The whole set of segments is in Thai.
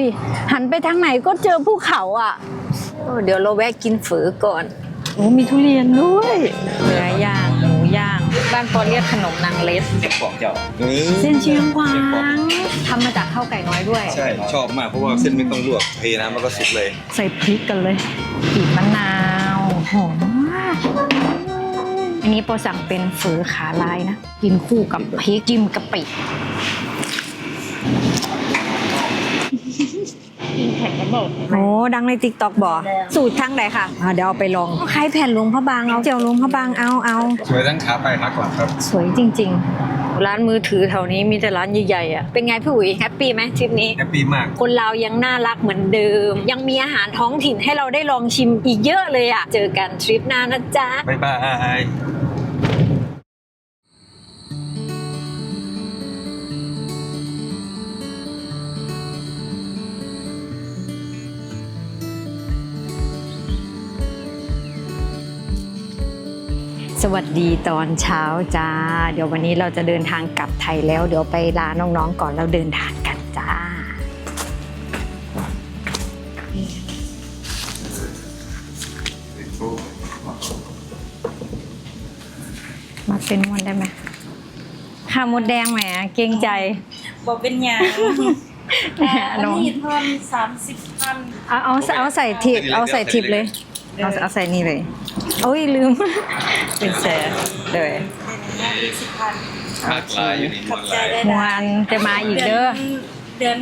ดิ หันไปทางไหนก็เจอภูเขาอะโอ้เดี๋ยวเราแวะกินฝือก่อนโอ้มีทุเรียนด้วยเนื้อย่างหมูย่าง บ้านปอเรียกขนมนางเล็ดเด็กของเจ้าเส้นเชียงหวางทำมาจากข้าวไก่น้อยด้วย ใช่ ชอบมากเพราะว่าเส้นไม่ต้องลวกเทน้ำแล้วก็สุกเลย ใส่พริกกันเลยบีบมะนาวหอมมากอันนี้โปรสั่งเป็นฝือขาลายนะ กินคู่กับพริกจิ้มกะปิ แข่งกันบอกโอ้ดังในติ๊กต็อกบอกสูตรทั้งไหนค่ะอ่าเดี๋ยวเอาไปลองคล้ายแผ่นหลวงพระบางเอาเจียวหลวงพระบางเอาเอาสวยทั้งขาไปขาก่อนครับ สวยจริง ๆร้านมือถือแถวนี้มีแต่ร้านใหญ่ๆอะ เป็นไงพี่อุ๋ยแฮปปี้ไหมทริปนี้ แฮปปี้มาก คนเราวยังน่ารักเหมือนเดิม ยังมีอาหารท้องถิ่นให้เราได้ลองชิมอีกเยอะเลยอะ เจอกันทริปหน้านะจ๊ะ บ๊ายบาย วัสดีตอนเช้าจ้า เดี๋ยววันนี้เราจะเดินทางกลับไทยแล้ว เดี๋ยวไปลาน้องๆก่อนแล้วเดินทางกันจ้า มาเป็นวันได้ไหมข้าวมดแดงไหมอะเกรงใจบอกเป็นหยังแหมอันน้องนี้ทอนสามสิบพันเอาเอาเอาใส่ทิปเอาใส่ทิปเลย เอาเอาใส่นี่เลยโอ้ยลืม เป็นแสนเลยเป็นห้ายี่สิบพันมากลายอยู่นี่ขมอบนใจลายได้มวนจะมาอีกเด้อเดือน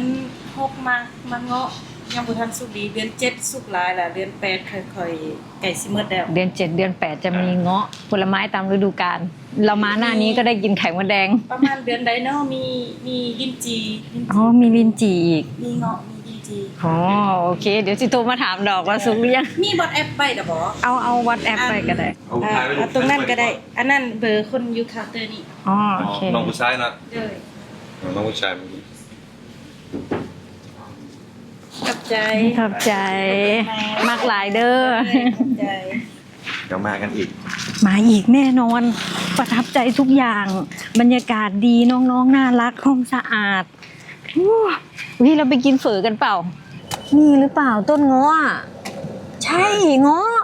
หกมามาเงาะยังบุทันสุกดีเดือนเจ็ดสุกหลายล่ะเดือนแปดค่อยๆไก่ซิเมดแล้วเดือนเจ็ดเดือนแปดจะมีเงาะผลไม้ตามฤดูกาลเรามาหน้านี้ก็ได้กินไข่มดแดงประมาณเดือนใดเนาะมีมีลิ้นจีลิ้นอ๋อจีมีลินจีอีกมีเงาะมี ลิ้นจีอ๋อโอเค เดี๋ยวจิโทรมาถามดอกว่าสุกหรือยัง มีบอทแอปไปเด้อบ่เอาเอาวัดแอปไปก็ได้เอาอ่าถ่ายไว้เอาตรงนั้นก็ได้ อันนั้นเบอร์คนอยู่เคาน์เตอร์นี่อ๋ออ๋โออเคน้องผู้ชายนะเด้อน้องผู้ชายเมื่อกี้ขอบใจขอบใจมากหลายเด้อขอบใจเดี๋ยวมากันอีก มาอีกแน่นอน ประทับใจทุกอย่าง บรรยากาศดีน้องๆน่ารักห้องสะอาดอู้ วิเราไปกินเฝอกันเปล่า นี่หรือเปล่าต้นเงาะอะใช่เงาะ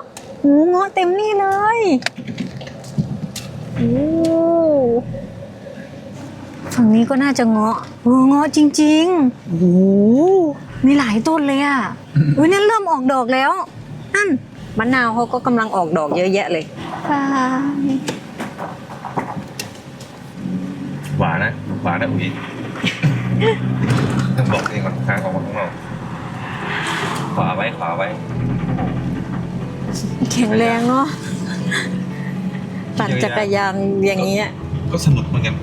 หูเงาะเต็มนี่เลยโอ้ฝั่งนี้ก็น่าจะเงาะโอ้เงาะจริงๆโอ้โหมีหลายต้นเลยอะอุ้ยนั่นเริ่มออกดอกแล้ว นั่นมะนาวเขาก็กำลังออกดอกเยอะแยะเลยบายหวานนะหวานนะอุ้ย ต้องบอกเองก่อนทางออกมาข้างนอกขวาไว้ขวาไว้แข็งแรงเนาะปั่นจักรยานอย่างเงี้ยก็สนุกเหมือนกัน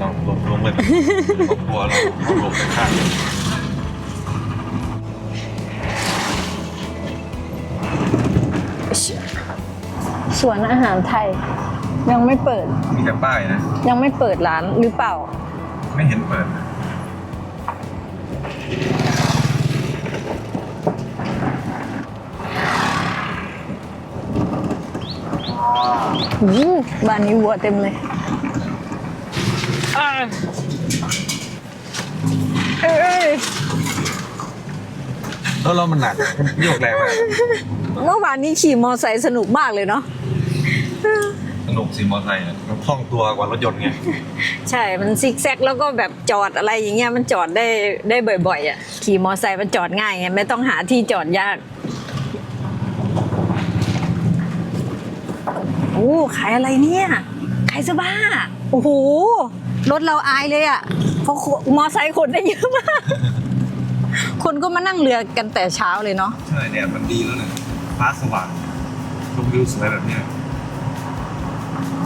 ลองลงลงเลยแบบครอบครัวเราเอาลงไปข้างเลยสวนอาหารไทย ยังไม่เปิด มีแต่ป้ายนะ ยังไม่เปิดร้านหรือเปล่า ไม่เห็นเปิดนะ บ้านนี้วัวเต็มเลยเอ้ยแล้วเรามันหนักมันโยกแรงมากเมื่อวานนี้ขี่มอไซค์สนุกมากเลยเนาะสนุกสิมอเตอร์ไซค์อะมันคล่องตัวกว่ารถยนต์ไง ใช่ มันซิกแซกแล้วก็แบบจอดอะไรอย่างเงี้ยมันจอดได้ได้บ่อยๆอะ ขี่มอไซค์มันจอดง่ายไงไม่ต้องหาที่จอดยาก โอ้ ขายอะไรเนี่ยขายเสื้อผ้าโอ้โหรถเราอายเลยอะเพราะมอไซค์คนได้เยอะมาก คนก็มานั่งเรือกันแต่เช้าเลยเนาะใช่แดดมันดีแล้วเนี่ยฟ้าสว่างชมวิวสวยแบบเนี้ย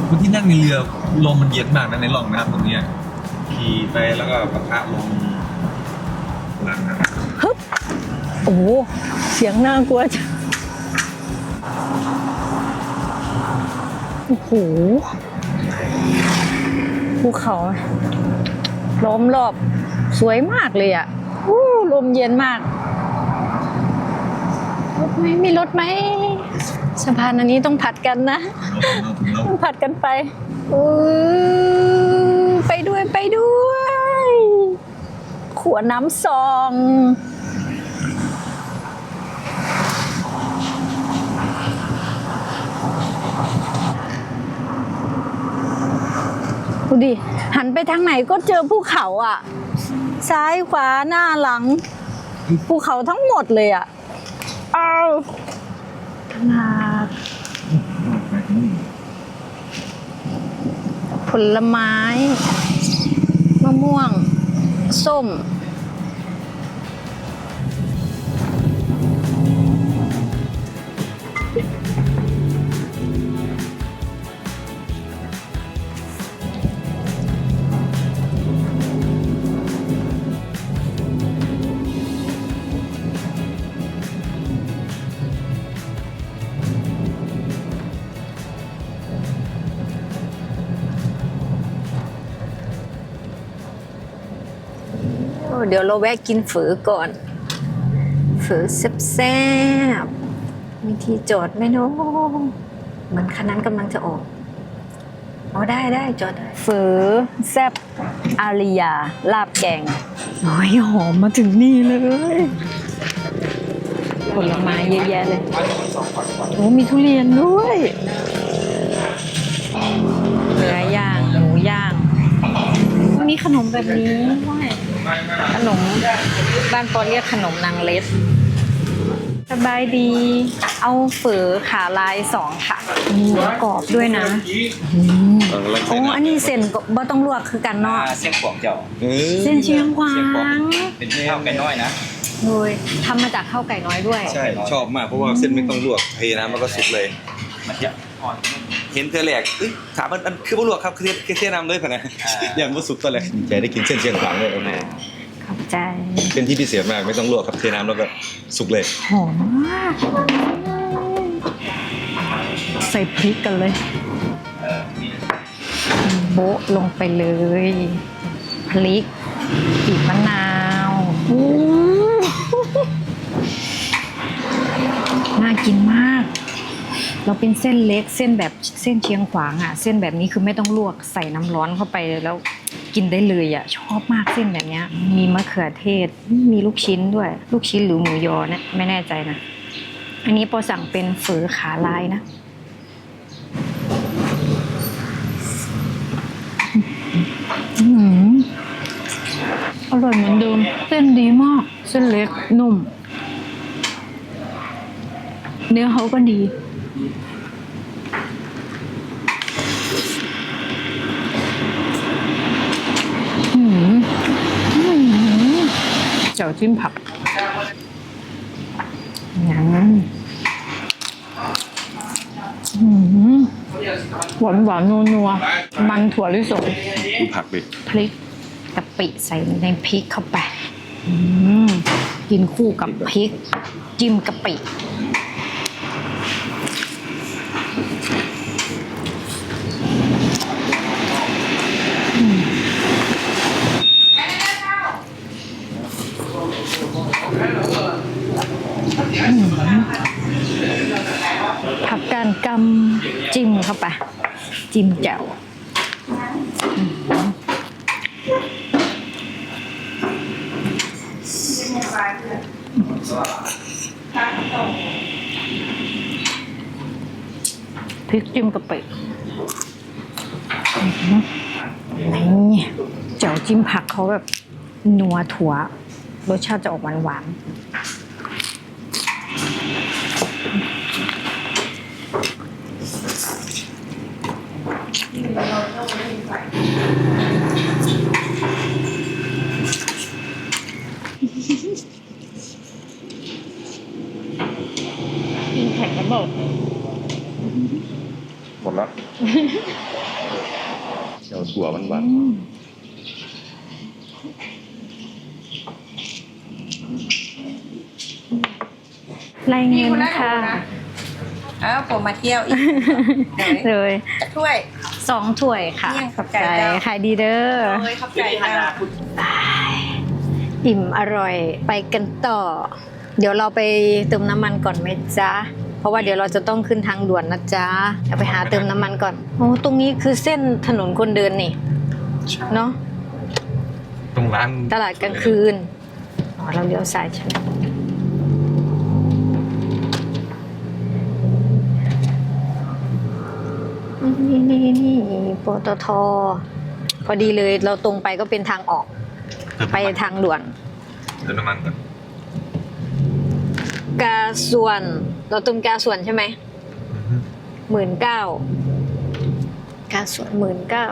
คนที่นั่งในเรือลมมันเย็นมากนะในร่องน้ำตรงเนี้ยขี่ไปแล้วก็ปะทะลมหลังนะครับฮึบโอ้โหเสียงน่ากลัวจัง โอ้โหภูเขาล้อมรอบสวยมากเลยอะลมเย็นมากรถไหมมีรถไหมสะพานอันนี้ต้องผัดกันนะ ต้องผัดกันไปอื้อไปด้วยไปด้วย ขวดน้ำซอง ดิ หันไปทางไหนก็เจอภูเขาอะ ซ้ายขวาหน้าหลัง ภูเขาทั้งหมดเลยอะอ้าวตลาดผลไม้ มะม่วง ส้ม เดี๋ยวเราแวะกินฝือก่อน ฝือแซ่บๆมีที่จอดไหมเนาะเหมือนคันนั้นกำลังจะออกอ๋อได้ได้จอดได้ฝือแซ่บอาริยา ลาบแกงโอ้ยหอมมาถึงนี่เลย ผลไม้เยอะแยะเลยโอ้มีทุเรียนด้วยเนื้อย่าง หมูย่าง มีขนมแบบนี้ด้วย ขนมบ้านปอเรียกขนมนางเล็ดสบายดี เอาเฝอขาลายสองค่ะมีหมูกรอบด้วยนะโอ้อันนี้เส้นก็บ่ต้องลวกคือกันเนาะอ่าเส้นขวางเจ้าเออเส้นเชียงขวาเส้นขวางงเป็นข้าวไก่น้อยนะโดยทำมาจากข้าวไก่น้อยด้วย ใช่ ชอบมากเพราะว่าเส้นไม่ต้องลวกเทน้ำแล้วก็สุกเลยมันจะอ่อน เห็นเธอแหลกเอ้ยถามมันมันคือบ่ลวกครับคือเทคือเทน้ำเลยผ่ะนะอ่าอย่างว่าสุกตอนแรกใจได้กินเส้นเชียงขวางเลยโอ้โหขอบใจเป็นที่พิเศษมากไม่ต้องลวกครับเทน้ำแล้วก็สุกเลยหอมมากใส่พริกกันเลยเออนี่โบ๊ะลงไปเลยพริกบีบมะนาวอู้น่ากินมาก เราเป็นเส้นเล็กเส้นแบบเส้นเชียงขวางอะ เส้นแบบนี้คือไม่ต้องลวกใส่น้ำร้อนเข้าไปแล้วกินได้เลยอะชอบมากเส้นแบบเนี้ยมีมะเขือเทศมีลูกชิ้นด้วย ลูกชิ้นหรือหมูยอเนี่ยไม่แน่ใจนะ อันนี้ปอสั่งเป็นเฝอขาลายนะอืมอร่อยเหมือนเดิมเส้นดีมาก เส้นเล็กนุ่ม เนื้อเขาก็ดี อืมอืม เจ้าจิ้มผักยังอืมหวานหวานนัวนัวๆมันถั่วลิสงดูผักดิพริกกะปิใส่ในพริกเข้าไปอืมกินคู่กับพริกจิ้มกะปิอืมอืมผักกาดกำจิ้มเข้าไป จิ้มแจ่วพริกจิ้มกะปินี่เจ้าจิ้มผักเขาแบบนัวถั่วรสชาติจะออกหวานหวาน นแข็งระเบิดหมดแล้วเดี๋ยวถั่วมันหวานรายเงินค่ะเอ้าวผมมาเที่ยวอีกเลยถ้วย สองถ้วยค่ะเนี่ยขอบใจขอบใจเจ้า ขายดีเด้อเลยครับไก่ค่ะอิ่มอร่อยไปกันต่อ เดี๋ยวเราไปเติมน้ำมันก่อนไหมจ๊ะเพ ราะว่าเดี๋ยวเราจะต้องขึ้นทางด่วนนะจ๊ะเดี๋ยวไปหาเติมน้ำมันก่อนโอ้ตรงนี้คือเส้นถนนคนเดินนี่เนาะตรงร้านตลาดกลางคืนอ๋อเราเลี้ยวซ้ายใช่ไหมนี่นี่นี่ปตทพอดีเลยเราตรงไปก็เป็นทางออกเติมไปน้ำมันทางด่วนเติมน้ำมันก่อน กาส่วน เราเติมกาส่วนใช่ไหมอือฮึหมื่นเก้ากาส่วนหมื่นเก้า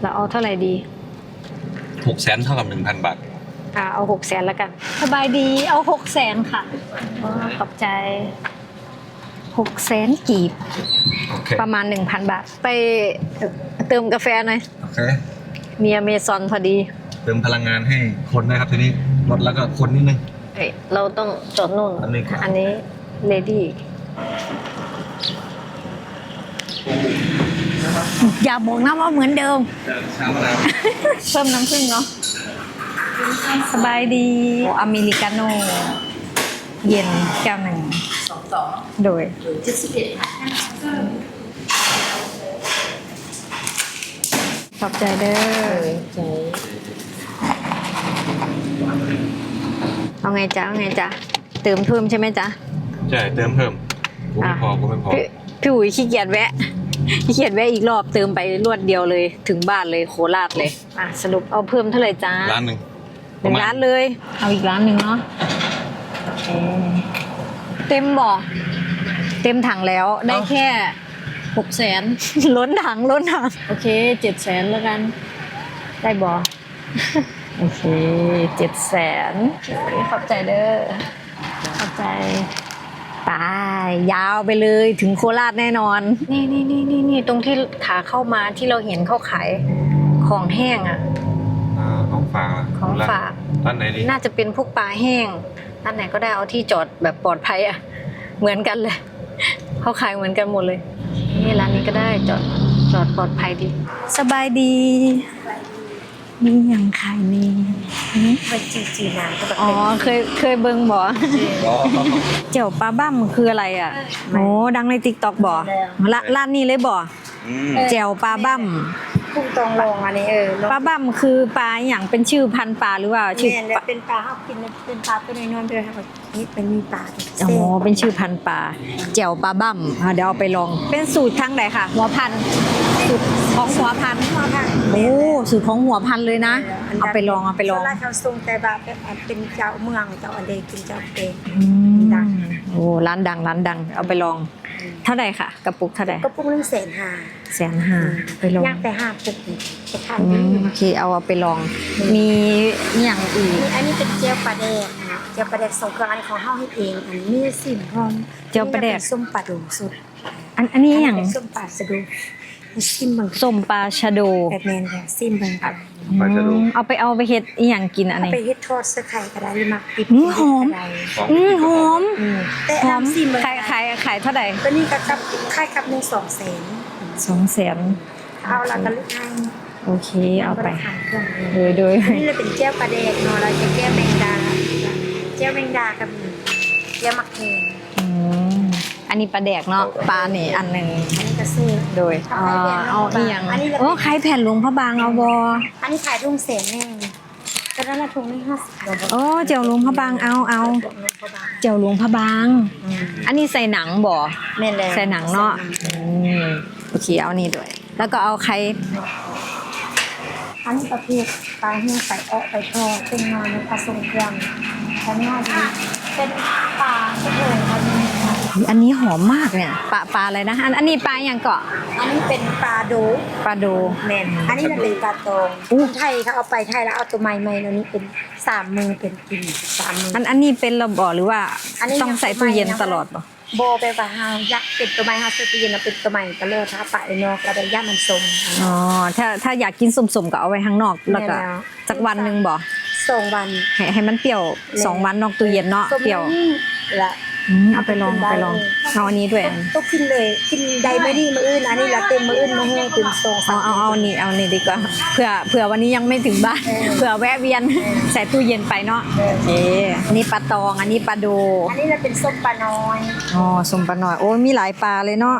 เราเอาเท่าไหร่ดีหกแสนเท่ากับหนึ่งพันบาท อ่าเอาหกแสนแล้วกัน สบายดีเอาหกแสนค่ะอ๋อขอบใจหกแสนกีบโอเคประมาณหนึ่งพันบาท ไปเติมกาแฟหน่อยโอเคมีอเมซอนพอดี เติมพลังงานให้คนนะครับทีนี้ลดแล้วก็คนนิดนึง เอ้ยเราต้องจดนู่น อันนี้ก่อน อันนี้เลดี้อย่าบอกนะว่าเหมือนเดิมเช้าแล้วเพิ่มน้ำผึ้งเนาะสบายดีโออเมริกาโน่เย็นแก้วหนึ่งสองต่อโดย หรือเจ็ดสิบเอ็ดค่ะขอบใจเด้อ ใจ เอาไงจ๊ะเอาไงจ๊ะเติมเพิ่มใช่ไหมจ๊ะใช่เติมเพิ่มกูไม่พอกูไม่พอ พี่พี่อุ๋ยขี้เกียจแวะขี้เกียจแวะอีกรอบเติมไปรวดเดียวเลย ถึงบ้านเลยโคราชเลยอะสรุปเอาเพิ่มเท่าไหร่จ๊ะร้านหนึ่งหนึ่งร้านเลย เอาอีกร้านหนึ่งเนาะโอเคเต็มบ่เต็มถังแล้วได้แค่หกแสนล้นถังล้นถัง โอเคเจ็ดแสนแล้วกัน ได้บ่ โอเคเจ็ดแสนขอบใจเด้อขอบใจไปยาวไปเลยถึงโคราชแน่นอน นี่นี่นี่นี่นี่ตรงที่ขาเข้ามาที่เราเห็นเขาขายของแห้งอะอ่าของฝากของฝาก ร้านไหนดีน่าจะเป็นพวกปลาแห้งร้านไหนก็ได้เอาที่จอดแบบปลอดภัยอะ เหมือนกันเลย เขาขายเหมือนกันหมดเลย นี่ร้านนี้ก็ได้จอดจอดปลอดภัยดี สบายดี มีอย่างขายนี่มันจีจีนานก็แบบอ๋อเคยเคยเบิ่งบ่เจียวปลาบ้ามคืออะไรอะโอ้ดังในติ๊กต็อกบ่ละร้านนี้เลยบ่อืมเจียวปลาบ้าม พุ่งตรงลงอันนี้เออปลาบ้ามคือปลาอย่างเป็นชื่อพันธุ์ปลาหรือว่าชื่อแม่นแล้วเป็นปลาเฮากินเป็นปลาตัวน้อยๆเด้อค่ะนี่เป็นมีปลาอ๋อเป็นชื่อพันธุ์ปลาเจียวปลาบั่มอะเดี๋ยวเอาไปลอง เป็นสูตรทั้งไหนค่ะหัวพันธุ์สูตรของหัวพันธุ์มาค่ะโอ้สูตรของหัวพันธุ์เลยนะเอาไปลองเอาไปลองส่วนราชเขาทรงแต่แบบเป็นเจ้าเมืองเจ้าอันเดกินเจ้าเองอืมดังโอ้ร้านดังร้านดัง เอาไปลอง เท่าไหร่ค่ะ กระปุกเท่าไหร่ก็ปุ้งนึงแสนห้า แสนห้าไปลองย่างแต่ห้าปุกนี่จะทานอืดีมโอเคเอาเอาไปลอง มีอหย่างอื่นอันนี้เป็นเจียวปลาแดกนะเจียวปลาแดกส่งเครื่องอันนี้ของเฮาให้เองอันนี้มีสิมพร้อมเจียวปลาแดก นี่ส้มปลาดูสุดอันอันนี้อหย่างเป็นส้มปลาสะดูซิมเบังส้มปลาชะโดแบบแมนค่ะซิมเบังค่ะปลาชะโด อืมเอาไปเอาไปเฮ็ดอีหยังกินอันเอานี้ ไปเฮ็ดทอดเสื้อไข่ก็ได้หรือมักติดอืมหอม ก็ได้อืมหอมอืมแต่หอมน้ำซิมเบังขายขายขายเท่าไหร่ตัวนี้ก็กับค่ายกับหนึ่งสองแสน สองแสนเอาละก็ลึกให้โอเค เอาไปขายเครื่องเลยโดยโดยอันนี้เราเป็นเจียวปลาแดกเนาะเราจะแก้แมงดาเจียวแมงดากับเจียวมักแขงอืมอันนี้ปลาแดกเนาะปลาเนี่ยอันหนึ่งอันนี้ก็ซื้อโดยอ่าเอาอีหยังอันนี้เราโอ้ขายแผ่นหลวงพระบางเอาบออันนี้ขายทุ่งแสนแน่ก็นั่นละทุ่งนี่ห้าสิบโอ้เจียวหลวงพระบางเอาเอาเจียวหลวงพระบาง อันนี้ใส่หนังบ่แม่นแล้วใส่หนังเนาะอืม โอเคเอานี่ด้วย แล้วก็เอาไข่อันนี้ประเภทปลาเหี้ยงใส่เออไปทอดเป็นนอนในผสมเครื่องอันนี้ดีเป็นปลาสะเทินอันนี้อันนี้หอมมากเนี่ยปลาปลาอะไรนะอันอันนี้ปลาอย่างเกาะอันนี้เป็นปลาโดปลาโดแม่นอันนี้มันเป็นปลาตองอู้ไทยเขาเอาไปไทยแล้วเอาตัวใหม่ใหม่แล้วนี่เป็นสามมือเป็นกินสามมืออันอันนี้เป็นระบอหรือว่าอันนี้ต้องใส่ตู้เย็นตลอดบ่ โบไปว่าเฮายักษ์เป็นตัวใหม่เฮาซื้อตู้เย็นแล้วเป็นตัวใหม่ก็เลยถ้าปะเลยเนาะแล้วไปย่ามันสมอ๋อถ้าถ้าอยากกินสมๆก็เอาไว้ข้างนอกแล้วก็แน่แล้วสักวันหนึ่งบ่สองวันให้ให้มันเปรี้ยวสองวันนอกตู้เย็นเนาะสมเปรี้ยวนี่ละ อืมเอาไปลองเอาไปลองเอาอันนี้ด้วย ต้องกินเลยกินใดไม่ดีมื้ออื่นอันนี้ละเต็มมื้ออื่นมาให้ตื่นสองสาเอามเอาเอาอันนี้เอาอันนี้ดีกว่าเผื่อเผื่อวันนี้ยังไม่ถึงบ้านเออเผื่อแวะเวียนใส่ตู้เย็นไปเนาะเออโอเคอันนี้ปลาตองอันนี้ปลาโดอันนี้เราเป็นส้มปลาน้อยอ๋อสมปลาหน่อยโอ้ยมีหลายปลาเลยเนาะ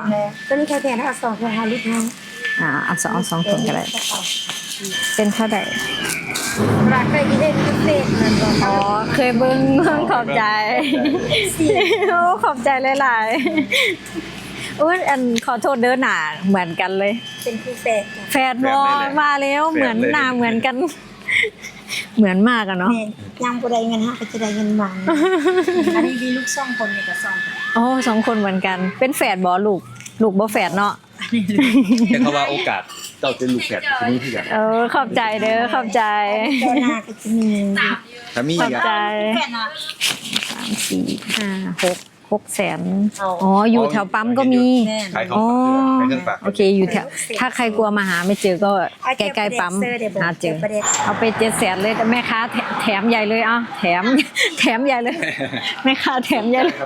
ตัวนี้ใครแพงถ้าเอาสองถุงห้าลิตรให้อ่าเอาสองเอาสองถุงก็ได้เป็นเท่าไหร่ร้านเคยกินเองทุก เศษมันบอกอ๋อเคยเบิ้งขอบใจสี่โอ้ขอบใจหลายๆอุ้ยอันขอโทษเด้อหนาเหมือนกันเลย เป็นคู่แฝดแฟดบอมาแล้วเหมือนหนาเหมือนกัน เหมือนมากอะเนาะแม่ยังบ่ได้เงินฮะก็จะได้เงินมันอันนี้มีลูกสองคนนี่ก็สองคนโอ้สองคนเหมือนกัน เป็นแฝดบอลูก ลูกบอแฝดเนาะแต่เขาว่าโอกาสเจ้าจะลูกแฝดที่นี่ที่กันเออขอบใจเด้อขอบใจเจ้าหน้าก็จะมีถ้ามีขอีอบกใจแฝดนะ สามสี่ห้าหก หกแสนเอาอ๋อ อยู่แถวปั๊มก็มีแม่ขายของอ๋อขายเครื่องฝากโอเค อยู่แถว ถ้าใครกลัวมาหาไม่เจอก็ใกล้ๆปั๊มหาเจอ เอาไปเจ็ดแสนเลยแต่แม่ค้าแถแถมใหญ่เลยอะแถม แถมใหญ่เลย แม่ค้าแถมใหญ่เลย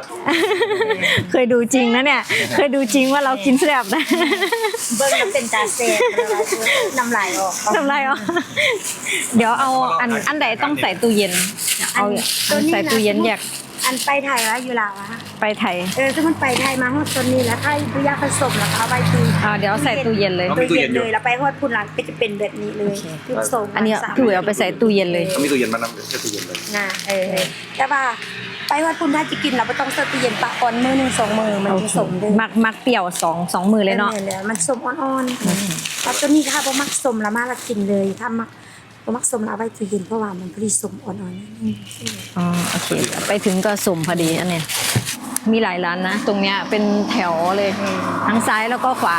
เคยดูจริงนะเนี่ย เคยดูจริงว่าเรากินแซ่บนะ เบิ้งแล้วเป็นตาเซ่น้ำลายออก ทำไรอะเดี๋ยวเอาอันอันใดต้องใส่ตู้เย็น เอาอันใส่ตู้เย็นแยก อันไปไทยแล้วอยู่ลาวอะไปไทย เออถ้ามันไปไทยมาฮอดตอนนี้แล้วถ้าบุยาผสมแล้วก็เอาไว้ตู้อ่าเดี๋ยวใส่ตู้เย็นเลย ตู้เย็นเลยแล้วไปฮอดพุ่นหลังก็จะเป็นแบบนี้เลยคือผสมอันเนี้ยพี่อุ๋ยเอาไปใส่ตู้เย็นเลยเขามีตู้เย็นมานำแค่ตู้เย็นเลยนะเออแต่ว่าไปฮอดพุ่นถ้าจะกินเราไม่ต้องใส่ตู้เย็นปะก่อนมื้อหนึงสองมื้อมันจะสมเลยมักมักเปรี้ยวสองสองมือเลยเนาะออมันสมอ่อนๆแต่ตัวนี้ถ้าบ่มักสมละมาละกินเลยถ้ามัก บ่มักสมละเอาไว้ตู้เย็นเพราะว่ามันพอดีสมอ่อนๆนิดนึงอ๋อโอเค ไปถึงก็สุ่มพอดีอันเนี้ยมีหลายร้านนะ ตรงเนี้ยเป็นแถวเลยทั้งซ้ายแล้วก็ขวา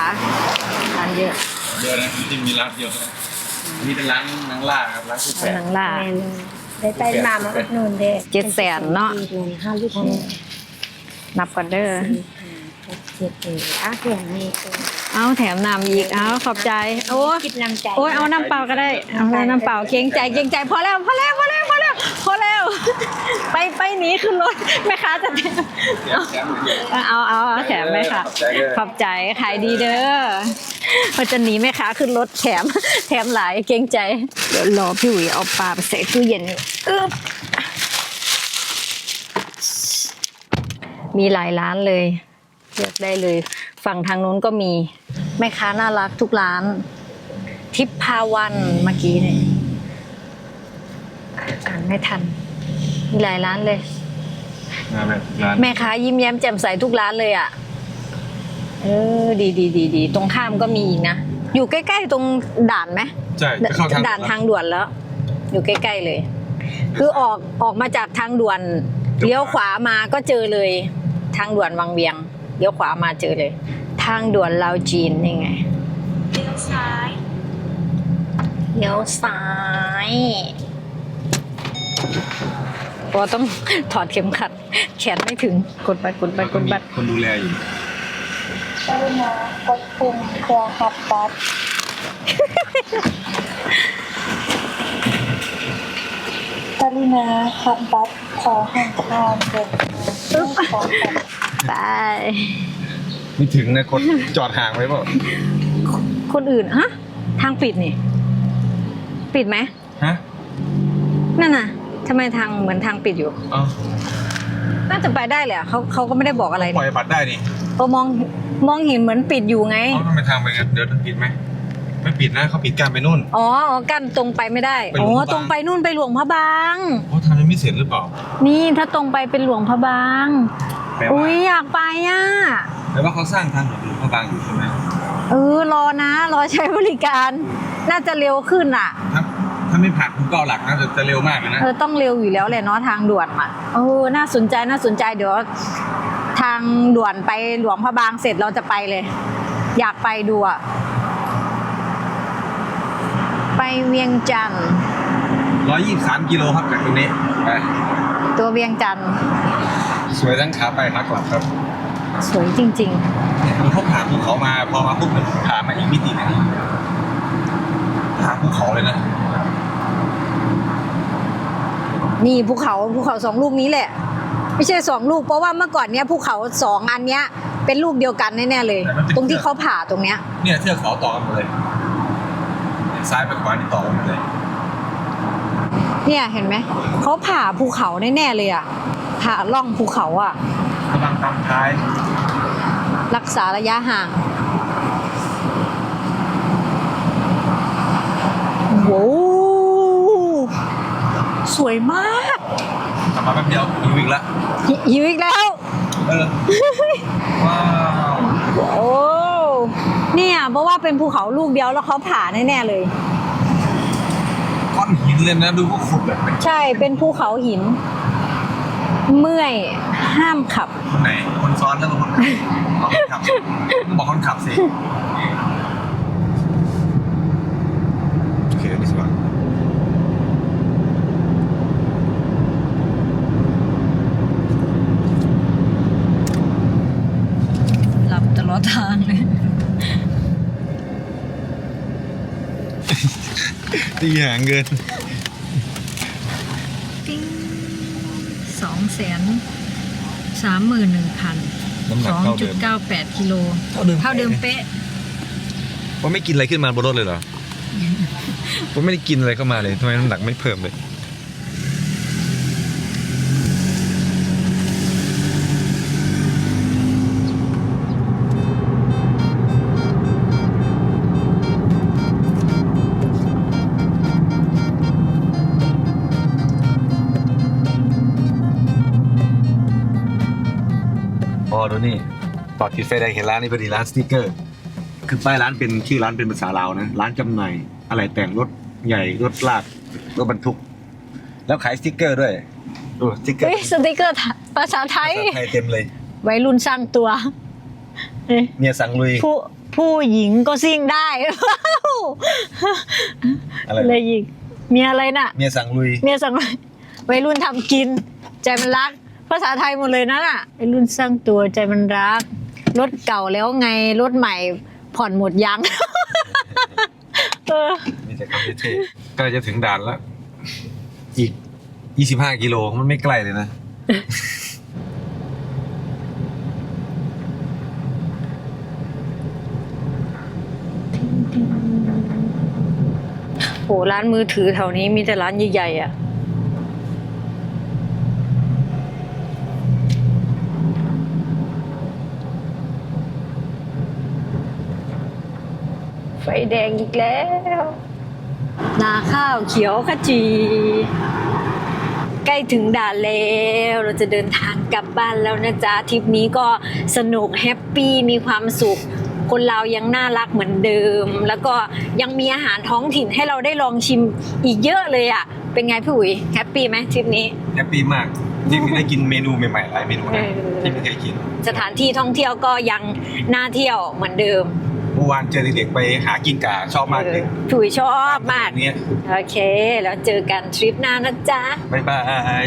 ร้านเยอะเยอะนะจริงมีร้านเดียวนะมีแต่ร้านนังล่าครับร้านคู่แฝดนังล่าแม่นได้ไปมามาอุดหนุนเด้เจ็ดแสนเนาะห้าลิตรนับก่อนเด้อ เจ็ดเอออะเขียนนี่ เออเอาแถมน้ำอีกเอาขอบใจโอ้คิดน้ำใจโอ้ยเอาน้ำเปล่าก็ได้เอาน้ำเปล่าเกรงใจเกรงใจพอแล้วพอแล้วพอแล้วพอแล้วพอแล้ว ไปไปหนีขึ้นรถแม่ค้าจะแถมแถมเยอะเอาเอาเอาแถมไหมคะขอบใจเด้อขอบใจขายดีเด้อมันจะหนีแม่ค้าขึ้นรถแถมแถมหลายเกรงใจเดี๋ยวรอพี่อุ๋ยเอาปลาไปใส่ตู้เย็นอึ๊บมีหลายร้านเลยเลือกได้เลย ฝั่งทางนู้นก็มีแม่ค้าน่ารักทุกร้าน ทิพพาวันเมื่อกี้เนี่ยอ่านไม่ทัน มีหลายร้านเลยงานแบบร้านแม่ค้ายิ้มแย้มแจ่มใสทุกร้านเลยอะ เออ ดีดีดีดีตรงข้ามก็มีอีกนะ อยู่ใกล้ๆตรงด่านไหมใช่จะเข้าทางด่านทางด่วนแล้ว อยู่ใกล้ๆเลย คือออกออกมาจากทางด่วน เลี้ยวขวามาก็เจอเลย ทางด่วนวังเวียง เลี้ยวขวามาเจอเลย ทางด่วนลาวจีนนี่ไงเลี้ยวซ้ายเลี้ยวซ้ายพอต้องถอดเข็มขัด แขนไม่ถึงกดบัตรกดบัตรกดบัตรคนดูแลอยู่กรุณากดปุ่มเพื่อขับบัตรกรุณาขับบัตรขอให้ทานเด็กขอบัตร ไป ไม่ถึงนะคนจอดห่างไว้เปล่าคนอื่นฮะทางปิดนี่ ปิดไหมฮะนั่นน่ะทำไมทางเหมือนทางปิดอยู่เอ้าน่าจะไปได้แหละเขาเขาก็ไม่ได้บอกอะไรปล่อยบัตรได้นี่เขามองมองเห็นเหมือนปิดอยู่ไงเขาทำไมทางไปงั้นเดี๋ยวปิดไหมไม่ปิดนะเขาปิดการไปนู่นอ๋ออ๋อกั้นตรงไปไม่ได้ไปหลวอ๋งอพระบางตรงไปนู่นไปหลวงพระบางเขาทำยังไม่เสร็จหรือเปล่า นี่ถ้าตรงไปเป็นหลวงพระบาง แปลว่าอุ้ยอยากไปอะ แปลว่าเขาสร้างทางหลวงพระบางอยู่ใช่ไหมเออรอนะ รอใช้บริการ น่าจะเร็วขึ้นอะ ถ้าถ้าไม่ผ่านคุณเก้าหลักน่าจะจะเร็วมากเลยนะเออต้องเร็วอยู่แล้วแหละเนาะทางด่วนอะเออน่าสนใจน่าสนใจเดี๋ยว ทางด่วนไปหลวงพระบางเสร็จเราจะไปเลย อยากไปดูอะไปเวียงจันทร์ร้อยยี่สิบสามกิโลครับจากตรงนี้ไปตัวเวียงจันทร์ สวยทั้งขาไปขากลับครับ สวยจริงเนี่ยมันเขาผ่านภูเขามาพอมาปุ๊บมันผ่านมาอีกมิติหนึงผ่านภูเขาเลยนะๆ นี่ภูเขาภูเขาสองลูกนี้แหละ ไม่ใช่สองลูก เพราะว่าเมื่อก่อนเนี้ยภูเขาสองอันเนี้ย เป็นลูกเดียวกันแน่ๆเลย ตรงที่เขาผ่าตรงเนี้ย เนี่ยเทือกเขาต่อกันหมดเลยเนี่ยซ้ายไปขวานี่ต่อกันหมดเลยเนี่ยเห็นไหมเขาผ่าภูเขาแน่ๆเลยอะ ผ่าล่องภูเขาอะกำลังตามท้าย รักษาระยะห่างโว้วสวยมากกลับมาแป๊บเดียวอยู่อีกละหิหิวอีกแล้วเออว้าววโอ้เนี่ยเพราะว่าเป็นภูเขาลูกเดียวแล้วเขาผ่าแน่ๆเลยก้อนหินเลยนะดูว่าขุดแบบไหนใช่เป็นภูเขาหิน เมื่อยห้ามขับ คนไหนคนซ้อนแล้วคนขับบอกคนขับบอกคนขับสิโอเคนี่สว่างหลับตลอดทางเลยตีห่างเกิน แสนสามหมื่นหนึ่งพันน้ำหนัสกองเท่าจุเดิดม เก้าแปดกิโลเท่าเดิมเท่าเดิมเป๊ะว่าไม่กินอะไรขึ้นมาบนรถเลยเหรอว่าไม่ได้กินอะไรเข้ามาเลยทำไมน้ำหนักไม่เพิ่มเลย ดูนี่ตอดติดไฟแดงเห็นร้านนี้พอดีร้านสติกเกอร์ คือป้ายร้านเป็นชื่อร้านเป็นภาษาลาวนะ ร้านจำหน่ายอะไรแต่งรถใหญ่รถลากรถบรรทุก แล้วขายสติกเกอร์ด้วยดูสติกเกอร์เฮ้ยสติกเกอร์ภาษาไทยภาษาไทยเต็มเลยวัยรุ่นสร้างตัวเอ๊ะเมียสั่งลุยผู้ผู้หญิงก็ซิ่งได้อะไรเลยหญิงเมียอะไรน่ะ เมียสั่งลุย เมียสั่งวัยรุ่นทำกิน ใจมันรัก ภาษาไทยหมดเลยนะน่ะวัยรุ่นสร้างตัวใจมันรัก รถเก่าแล้วไง รถใหม่ผ่อนหมดยัง เออ มีแต่คำเท่ๆก็จะถึงด่านแล้ว อีก 25 กิโลมันไม่ไกลเลยนะ โหร้านมือถือแถวนี้มีแต่ร้านใหญ่ๆอะ แดงอีกแล้ว นาข้าวเขียวขจี ใกล้ถึงด่านแล้ว เราจะเดินทางกลับบ้านแล้วนะจ๊ะทริปนี้ก็สนุกแฮปปี้มีความสุข คนเรายังน่ารักเหมือนเดิม แล้วก็ยังมีอาหารท้องถิ่นให้เราได้ลองชิมอีกเยอะเลยอะ เป็นไงพี่อุ๋ยแฮปปี้ไหมทริปนี้ แฮปปี้มากที่ได้กินเมนูใหม่ๆหลายเมนูนะเออที่ไม่เคยกิน สถานที่ท่องเที่ยวก็ยังน่าเที่ยวเหมือนเดิมเมื่อวานเจอเด็กๆไปหากินกาชอบมากเลยพี่อุ๋ยชอบมากเนี่ยโอเค แล้วเจอกันทริปหน้านะจ๊ะ บ๊ายบาย